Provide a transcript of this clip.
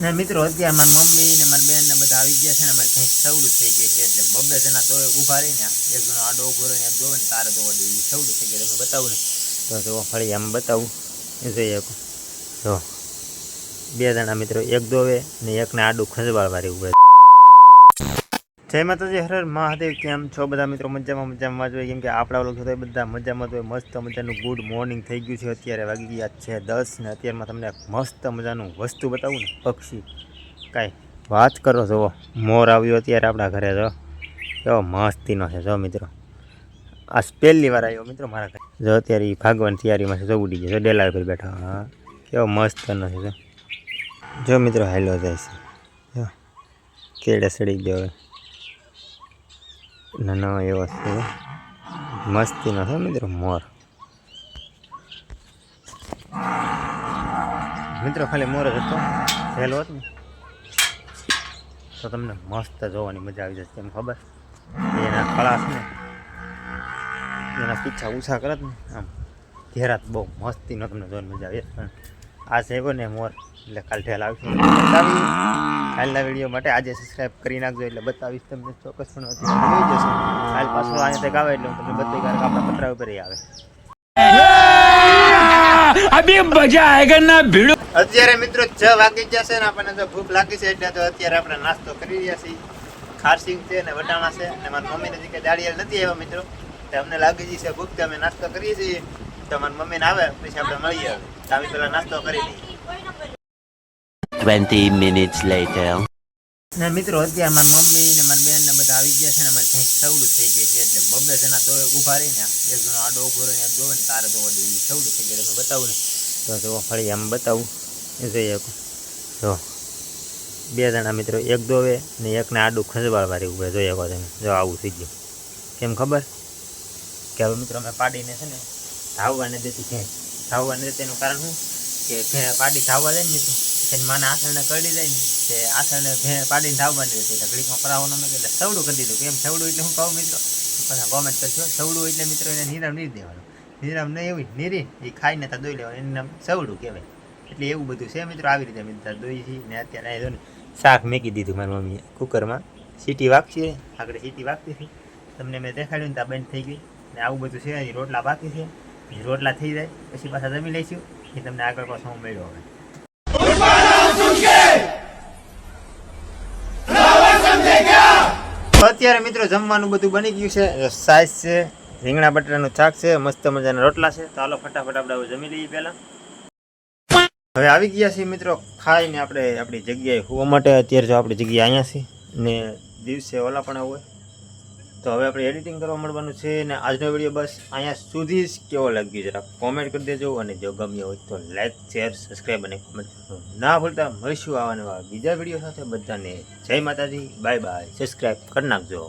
ને મિત્રો, અત્યારે મારી મમ્મી ને મારી બેન ને બધા આવી ગયા છે ને અમારે કંઈક સવડું થઈ ગઈ છે એટલે બબે જણા તો ઊભા રહીને એક જણો આડો ઊભો રહીને એક જોવે ને તારે તો ઓલી સવડું થઈ ગયું તમે બતાવું ને. તો જો ફળી આમ બતાવું. એ જોઈએ શકો. જો, બે જણા મિત્રો, એક દોવે ને એકને આડું ખંજવાળવા વાળી ઉભે જય માતાજી, હર મહાદેવ, કેમ છો બધા મિત્રો? મજામાં મજામાં જોઈએ કેમ કે આપણા લોકો તો બધા મજામાં તો હોય. મસ્ત મજાનું ગુડ મોર્નિંગ થઈ ગયું છે. અત્યારે વાગી ગયા છે દસ ને અત્યારમાં તમને મસ્ત મજાનું વસ્તુ બતાવું ને, પક્ષી. કાંઈ વાત કરો જુઓ, મોર આવ્યો અત્યારે આપણા ઘરે જો. કેવો મસ્તીનો છે જો મિત્રો. આ પહેલી વાર આવ્યો મિત્રો મારા ઘરે. જો અત્યારે એ ભાગવાની તૈયારીમાં છે, જો ઉડી ગયો, જો ડેલા પર બેઠા. હા, કેવો મસ્તનો છે જો. જો મિત્રો હાલો જાય છે. જો, કેળે સડી ગયો હવે. નાનો એવો છે. મસ્તીનો છે મિત્રો, મોર. મિત્રો, ખાલી મોર જ હતો. સહેલો હતો ને. તો તમને મસ્ત જોવાની મજા આવી જશે, એમ ખબર? એના કળાશ ને. એના પીછા ઓછા કરત ને, આમ ઘેરાત બહુ મસ્તીનો તમને જોવાની મજા આવી આ છે ને મોર, એટલે કાલ ઠેલ આવશે હાલના વીડિયો માટે આજે સબસ્ક્રાઈબ કરી નાખજો એટલે બતાવીશ તમને ચોક્કસ પણ જોઈ હાલ પાછું આને તક આવે એટલે તમને બધી કારણ આપણા પતરા ઉપર આવે. ના ભીડ. અત્યારે મિત્રો છ વાગી જશે ને આપણને તો ભૂખ લાગી છે એટલે તો અત્યારે આપણે નાસ્તો કરી રહ્યા છીએ. ખારસિંગ છે ને વટાણા છે અને મારી મમ્મી જે કે દાળિયેલ નથી આવ્યા મિત્રો. તો અમને લાગી છે ભૂખ તો અમે નાસ્તો કરીએ છીએ. તો મારી મમ્મી ને આવે પછી આપણે મળીએ તો આવી પેલા નાસ્તો કરી લઈએ. 20 minutes later. ને મિત્રો, અત્યારે મારી મમ્મી ને મારી બેન ને બધા આવી ગયા છે ને મારે કંઈક સવડું થઈ ગઈ છે એટલે બબે જણા તો ઊભા રહીને એક જણો આડો ઊભો રહીને એક જોવે ને તારે તો ઓલી સવડું થઈ ગયું તમે બતાવું ને. તો જો ફળી આમ બતાવું. એ જોઈએ. જો બે જણા મિત્રો, એક દોવે ને એકને આડું ખંજવાળ વાળી ઊભે જોઈએ કહો તમે. જો આવું થઈ ગયું. કેમ ખબર? કે હવે મિત્રો અમે પાડીને છે ને ધાવવા ને દેતી ક્યાંય ધાવવા ને એનું કારણ શું? કે પાડી ધાવવા જાય ને મિત્રો. તેની માને આસળને કરડી જાય ને તે આસળને પાડીને ધાવવાની હતી એટલે ઘડીકમાં પરાવવાનો મેં એટલે સવડું કરી દીધું. કેમ? સવડું એટલે હું કહું મિત્રો? પાછા કોમેન્ટ કરશો સવડું એટલે મિત્રો એને નિરામ નહીં દેવાનું. નિરામ નહીં એવી નીરી એ ખાઈને તો દોઈ લેવાનું. એનું નામ સવડું કહેવાય. એટલે એવું બધું છે મિત્રો આવી રીતે. મિત્રો દોઈ છે ને અત્યારે આ જો ને શાક મેકી દીધું મારી મમ્મીએ કુકરમાં. સીટી વાગશે આગળ સીટી વાગતી હતી તમને મેં દેખાડ્યું ને ત્યાં બંધ થઈ ગઈ. ને આવું બધું છે. રોટલા બાકી છે. રોટલા થઈ જાય. પછી પાછા જમી લઈશું. એ તમને આગળ પાછો હું મળ્યો હવે તો અત્યારે મિત્રો જમવાનું બધું બની ગયું છે. સાઈઝ છે, રીંગણા બટાટાનું શાક છે, મસ્ત મજાના રોટલા છે. તો હાલો ફટાફટ આપણે જમી લઈએ પહેલાં. હવે આવી ગયા છીએ મિત્રો ખાઈને આપણે આપણી જગ્યાએ હોવા માટે. અત્યારે જો આપણી જગ્યા અહીંયા છે ને દિવસે ઓલા પણ હોય. તો હવે આપણે એડિટિંગ કરવા મળવાનું છે અને આજનો વીડિયો બસ અહીંયા સુધી જ કેવો લાગ્યો જરા કોમેન્ટ કરી દેજો અને જો ગમ્યો હોય તો લાઈક શેર સબસ્ક્રાઈબ અને કોમેન્ટ કરવાનું ના ભૂલતા. મળીશું આવા નવા બીજા વીડિયો સાથે. બધાને જય માતાજી. બાય બાય સબસ્ક્રાઈબ કરી નાખજો.